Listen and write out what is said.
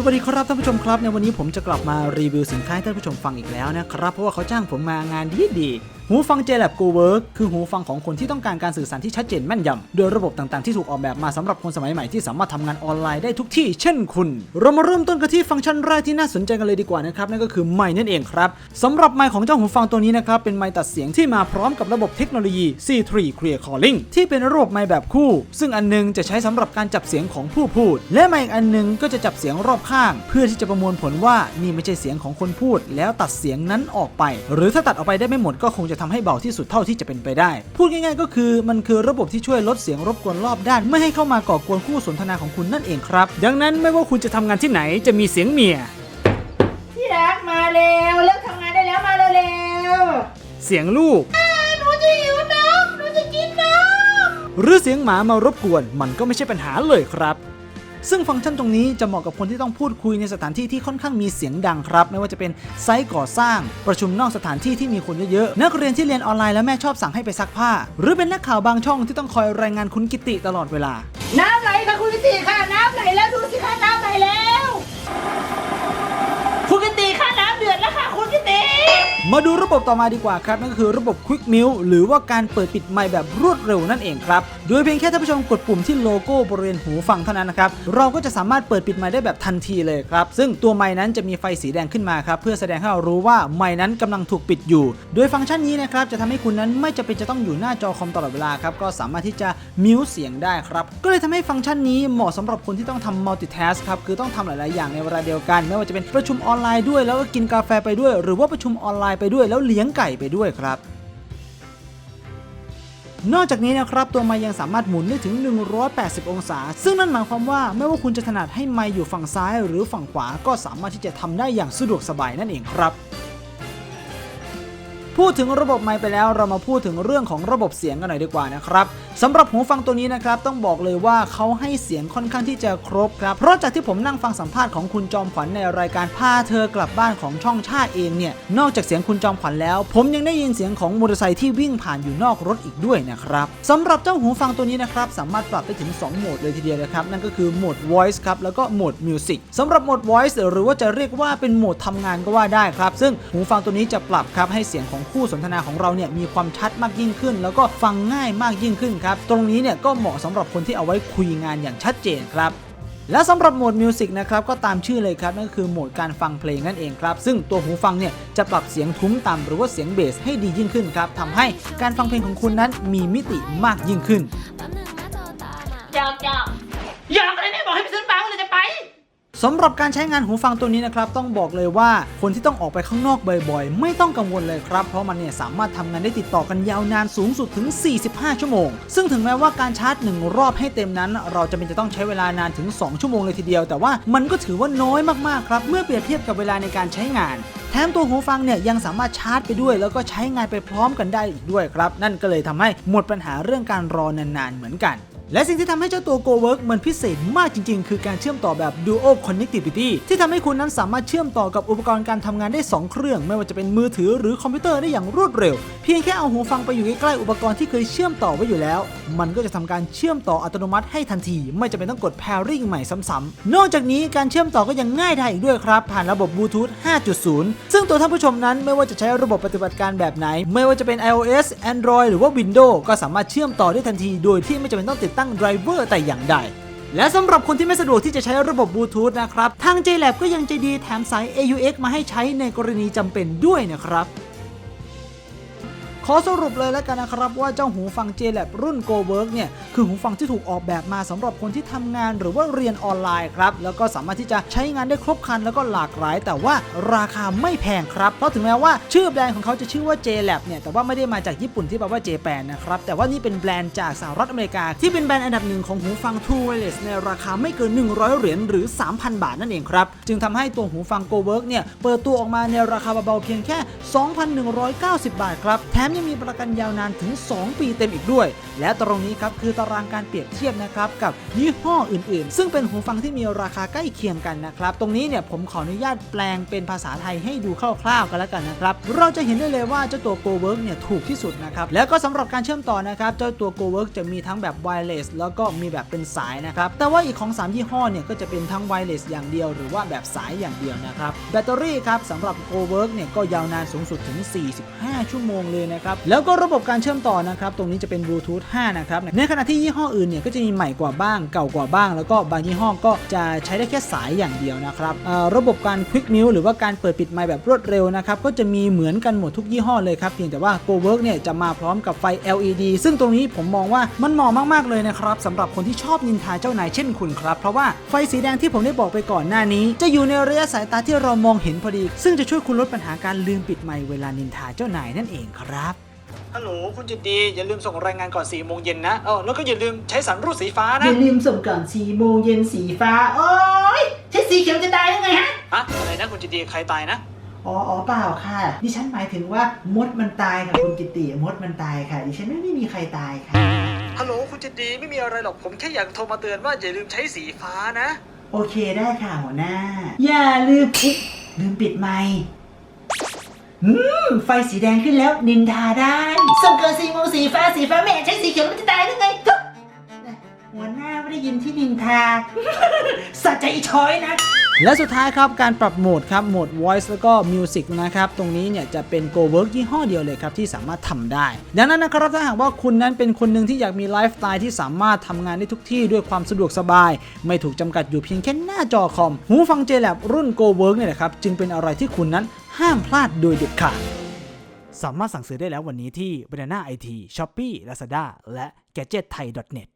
สวัสดีครับท่านผู้ชมครับในวันนี้ผมจะกลับมารีวิวสินค้าให้ท่านผู้ชมฟังอีกแล้วนะครับ เพราะว่าเขาจ้างผมมางานดีดี หูฟัง JLab Go Work คือหูฟังของคนที่ต้องการการสื่อสารที่ชัดเจนแม่นยำโดยระบบต่างๆที่ถูกออกแบบมาสำหรับคนสมัยใหม่ที่สามารถทำงานออนไลน์ได้ทุกที่ เช่นคุณ เรามาเริ่มต้นกันที่ฟังก์ชันแรกที่น่าสนใจกันเลยดีกว่านะครับนั่นก็คือไมค์นั่นเองครับสำหรับไมค์ของเจ้าหูฟังตัวนี้นะครับเป็นไมค์ตัดเสียงที่มาพร้อมกับระบบเทคโนโลยี C3 Clear Calling ที่เป็นระบบไมค์แบบคู่ ซึ่งอันหนึงจะใช้สำหรับการจับเสียงของผู้พูด และไมค์อีกอันหนึงก็จะจับเสียงรอบข้าง เพื่อที่จะประมวลผลว่านี่ไม่ใช่เสียงของคนพูด แล้วตัดเสียงนั้นออกไป หรือถ้าตัดออกไปได้ไม่หมดก็คงจะทำให้เบาที่สุดเท่าที่จะเป็นไปได้ พูดง่ายๆ ก็คือมันคือระบบที่ช่วยลดเสียงรบกวนรอบด้าน ไม่ให้เข้ามาก่อกวนคู่สนทนาของคุณนั่นเองครับ ดังนั้นไม่ว่าคุณจะทำงานที่ไหนจะมีเสียงเมียที่รักมาเร็วเลิกทำงานได้แล้วมาเร็วเสียงลูกๆหนูจะหิวน้ำหนูจะกินน้หรือเสียงหมามารบกวนมันก็ไม่ใช่ปัญหาเลยครับ ซึ่งฟังก์ชันตรงนี้จะเหมาะกับคนที่ต้องพูดคุยในสถานที่ที่ค่อนข้างมีเสียงดังครับ ไม่ว่าจะเป็นไซต์ก่อสร้าง ประชุมนอกสถานที่ที่มีคนเยอะๆ นักเรียนที่เรียนออนไลน์แล้วแม่ชอบสั่งให้ไปซักผ้า หรือเป็นนักข่าวบางช่องที่ต้องคอยรายงานคุณกิติตลอดเวลา น้ำไหลค่ะคุณกิติค่ะ น้ำไหลแล้วดูสิคะน้ำไหลแล้ว คุณกิติค่ะน้ำเดือดแล้วค่ะคุณกิติ มาดูระบบต่อมาดีกว่าครับนั่นก็คือระบบ Quick Mute หรือว่าการเปิดปิดไมค์แบบรวดเร็วนั่นเองครับ โดยเพียงแค่ท่านผู้ชมกดปุ่มที่โลโก้บริเวณหูฟังเท่านั้นนะครับ เราก็จะสามารถเปิดปิดไมค์ได้แบบทันทีเลยครับ ซึ่งตัวไมค์นั้นจะมีไฟสีแดงขึ้นมาครับเพื่อแสดงให้เรารู้ว่าไมค์นั้นกำลังถูกปิดอยู่ โดยฟังก์ชันนี้นะครับจะทำให้คุณนั้นไม่จำเป็นจะต้องอยู่หน้าจอคอมตลอดเวลาครับก็สามารถที่จะมิวเสียงได้ครับก็เลยทำให้ฟังก์ชันนี้เหมาะสำหรับคนที่ต้องทำ multitask ครับคือต้องทำหลาย ๆ อย่างในเวลาเดียวกัน ไม่ว่าจะเป็นประชุมออนไลน์ด้วยแล้วก็กินกาแฟไปด้วย หรือว่าประชุมออนไลน์ไปด้วยแล้วเลี้ยงไก่ไปด้วยครับ นอกจากนี้นะครับตัวไม้ยังสามารถหมุนได้ถึง 180 องศา ซึ่งนั่นหมายความว่าไม่ว่าคุณจะถนัดให้ไม้อยู่ฝั่งซ้าย หรือฝั่งขวาก็สามารถที่จะทำได้อย่างสะดวกสบายนั่นเองครับ พูดถึงระบบไมค์ไปแล้วเรามาพูดถึงเรื่องของระบบเสียงกันหน่อยดีกว่านะครับสำหรับหูฟังตัวนี้นะครับต้องบอกเลยว่าเขาให้เสียงค่อนข้างที่จะครบครับเพราะจากที่ผมนั่งฟังสัมภาษณ์ของคุณจอมขวัญในรายการพาเธอกลับบ้านของช่องชาติเองเนี่ยนอกจากเสียงคุณจอมขวัญแล้ว ผมยังได้ยินเสียงของมอเตอร์ไซค์ที่วิ่งผ่านอยู่นอกรถอีกด้วยนะครับสำหรับเจ้าหูฟังตัวนี้นะครับสามารถปรับได้ถึง 2 โหมดเลยทีเดียวนะครับนั่นก็คือโหมด voice ครับแล้วก็โหมด music สำหรับโหมด voice หรือว่าจะเรียกว่าเป็นโหมดทำงานก็ว่าได้ครับ ซึ่งหูฟังตัวนี้จะปรับครับให้เสียงของคู่สนทนาของเราเนี่ยมีความชัดมากยิ่งขึ้น แล้วก็ฟังง่ายมากยิ่งขึ้นครับ ตรงนี้เนี่ยก็เหมาะสำหรับคนที่เอาไว้คุยงานอย่างชัดเจนครับและสำหรับโหมดมิวสิกนะครับก็ตามชื่อเลยครับนั่นก็คือโหมดการฟังเพลงนั่นเองครับ ซึ่งตัวหูฟังเนี่ยจะปรับเสียงทุ้มต่ำหรือว่าเสียงเบสให้ดียิ่งขึ้นครับทำให้การฟังเพลงของคุณนั้นมีมิติมากยิ่งขึ้นยอกหยอกหยอกอะไรเนี่บอกให้ไปซื้อปลาเมื่อไหรจะไป สำหรับการใช้งานหูฟังตัวนี้นะครับต้องบอกเลยว่าคนที่ต้องออกไปข้างนอกบ่อยๆ ไม่ต้องกังวลเลยครับ เพราะมันเนี่ยสามารถทำงานได้ติดต่อกันยาวนานสูงสุดถึง 45 ชั่วโมง ซึ่งถึงแม้ว่าการชาร์จ 1 รอบให้เต็มนั้น เราจะเป็นจะต้องใช้เวลานานถึง 2 ชั่วโมงเลยทีเดียว แต่ว่ามันก็ถือว่าน้อยมากๆครับเมื่อเปรียบเทียบกับเวลาในการใช้งานแถมตัวหูฟังเนี่ยยังสามารถชาร์จไปด้วย แล้วก็ใช้งานไปพร้อมกันได้อีกด้วยครับ นั่นก็เลยทำให้หมดปัญหาเรื่องการรอนานๆเหมือนกัน และสิ่งที่ทำให้เจ้าตัว Go Work มันพิเศษมากจริงๆ คือการเชื่อมต่อแบบ Duo Connectivity ที่ทำให้คุณนั้นสามารถเชื่อมต่อกับอุปกรณ์การทำงานได้ 2 เครื่อง ไม่ว่าจะเป็นมือถือหรือคอมพิวเตอร์ได้อย่างรวดเร็ว เพียงแค่เอาหูฟังไปอยู่ใกล้ๆอุปกรณ์ที่เคยเชื่อมต่อไว้อยู่แล้ว มันก็จะทำการเชื่อมต่ออัตโนมัติให้ทันที ไม่จำเป็นต้องกด pairing ใหม่ซ้ำๆนอกจากนี้การเชื่อมต่อก็ยังง่ายได้อีกด้วยครับ ผ่านระบบ Bluetooth 5.0 ซึ่งตัวท่านผู้ชมนั้นไม่ว่าจะใช้ระบบปฏิบัติการแบบไหน ไม่ว่าจะเป็น iOS Android หรือว่า Windows ก็สามารถเชื่อมต่อได้ทันที โดยที่ไม่จำเป็นต้องติดตั้งไดรเวอร์แต่อย่างใด และสำหรับคนที่ไม่สะดวกที่จะใช้ระบบบลูทูธนะครับ ทาง JLab ก็ยังใจดีแถมสาย AUX มาให้ใช้ในกรณีจำเป็นด้วยนะครับ ขอสรุปเลยแล้วกันนะครับว่าเจ้าหูฟัง JLab รุ่น Go Work เนี่ยคือหูฟังที่ถูกออกแบบมาสำหรับคนที่ทำงานหรือว่าเรียนออนไลน์ครับแล้วก็สามารถที่จะใช้งานได้ครบครันแล้วก็หลากหลาย แต่ว่าราคาไม่แพงครับเพราะถึงแม้ว่าชื่อแบรนด์ของเขาจะชื่อว่า JLab เนี่ยแต่ว่าไม่ได้มาจากญี่ปุ่นที่แปลว่า Japan นะครับแต่ว่านี่เป็นแบรนด์จากสหรัฐอเมริกา ที่เป็นแบรนด์อันดับหนึ่งของหูฟัง True Wireless ในราคาไม่เกิน 100 เหรียญหรือ 3,000 บาทนั่นเองครับจึงทำให้ตัวหูฟัง Go Work เนี่ยเปิดตัวออกมาในราคาเบาๆเพียงแค่ 2,190 บาทครับแถมยังมีประกันยาวนานถึง 2 ปีเต็มอีกด้วย และตรงนี้ครับคือตารางการเปรียบเทียบนะครับกับยี่ห้ออื่นๆ ซึ่งเป็นหูฟังที่มีราคาใกล้เคียงกันนะครับ ตรงนี้เนี่ยผมขออนุญาตแปลงเป็นภาษาไทยให้ดูคร่าวๆกันแล้วกันนะครับ เราจะเห็นได้เลยว่าเจ้าตัว Go Work เนี่ยถูกที่สุดนะครับ แล้วก็สำหรับการเชื่อมต่อนะครับ เจ้าตัว Go Work จะมีทั้งแบบ wireless แล้วก็มีแบบเป็นสายนะครับ แต่ว่าอีกของ 3 ยี่ห้อเนี่ยก็จะเป็นทั้ง wireless อย่างเดียว หรือว่าแบบสายอย่างเดียวนะครับ แบตเตอรี่ครับสำหรับ Go Work เนี่ยก็ยาวนานสูงสุดถึง 45 ชั่วโมงเลยนะครับแล้วก็ระบบการเชื่อมต่อนะครับ ตรงนี้จะเป็นบลูทูธ5นะครับ ในขณะที่ยี่ห้ออื่นเนี่ยก็จะมีใหม่กว่าบ้าง เก่ากว่าบ้าง แล้วก็บางยี่ห้อก็จะใช้ได้แค่สายอย่างเดียวนะครับ ระบบการ Quick Mute หรือว่าการเปิดปิดไมค์แบบรวดเร็วนะครับ ก็จะมีเหมือนกันหมดทุกยี่ห้อเลยครับ เพียงแต่ว่า Go Work เนี่ยจะมาพร้อมกับไฟ LED ซึ่งตรงนี้ผมมองว่ามันเหมาะมากๆเลยนะครับสำหรับคนที่ชอบนินทาเจ้านายเช่นคุณครับ เพราะว่าไฟสีแดงที่ผมได้บอกไปก่อนหน้านี้ จะอยู่ในระยะสายตาที่เรามองเห็นพอดี ซึ่งจะช่วยคุณลดปัญหาการลืมปิดไมค์เวลานินทาเจ้านายนั่นเองครับ ฮัลโหลคุณจิตดี อย่าลืมส่งรายงานก่อน4โมงเย็นนะ เออแล้วก็อย่าลืมใช้สันรูดสีฟ้าอนะ ย่าลืมส่งก่อนสีโมงเย็นสีฟ้า โอ้ยใช่สีเขียวจะตายยังไงฮะ ฮะ อะไรนะคุณจิตดีใครตายนะ อ๋ออ๋อเปล่าค่ะ ดิฉันหมายถึงว่ามดมันตายค่ะคุณกิติมดมันตายค่ะ ดิฉันไม่ไม่มีใครตายค่ะ ฮัลโหลคุณจิตดีไม่มีอะไรหรอก ผมแค่อยากโทรมาเตือนว่าอย่าลืมใช้สีฟ้านะ โอเคได้ค่ะหัวหน้า อย่าลืมอุ๊ยลืมปิดไมค์ อืม ไฟสีแดงขึ้นแล้วนินทาได้ส่งเกินสีโมงสีฟ้าสีฟ้าแม่ใช้สีเขียวมันจะตายได้ไงทุกหัวหน้าไม่ได้ยินที่นินทาสะใจอีช้อยนะ และสุดท้ายครับการปรับโหมดครับโหมด voice แล้วก็ music นะครับตรงนี้เนี่ยจะเป็น go work ยี่ห้อเดียวเลยครับที่สามารถทำได้ ดังนั้นนะครับถ้าหากว่าคุณนั้นเป็นคนหนึ่งที่อยากมีไลฟ์สไตล์ที่สามารถทำงานได้ทุกที่ด้วยความสะดวกสบาย ไม่ถูกจำกัดอยู่เพียงแค่หน้าจอคอม หูฟัง JLab รุ่น go work เนี่ยนะครับจึงเป็นอะไรที่คุณนั้นห้ามพลาดโดยเด็ดขาดสามารถสั่งซื้อได้แล้ววันนี้ที่ Banana IT Shopee Lazada และ gadgetthai.net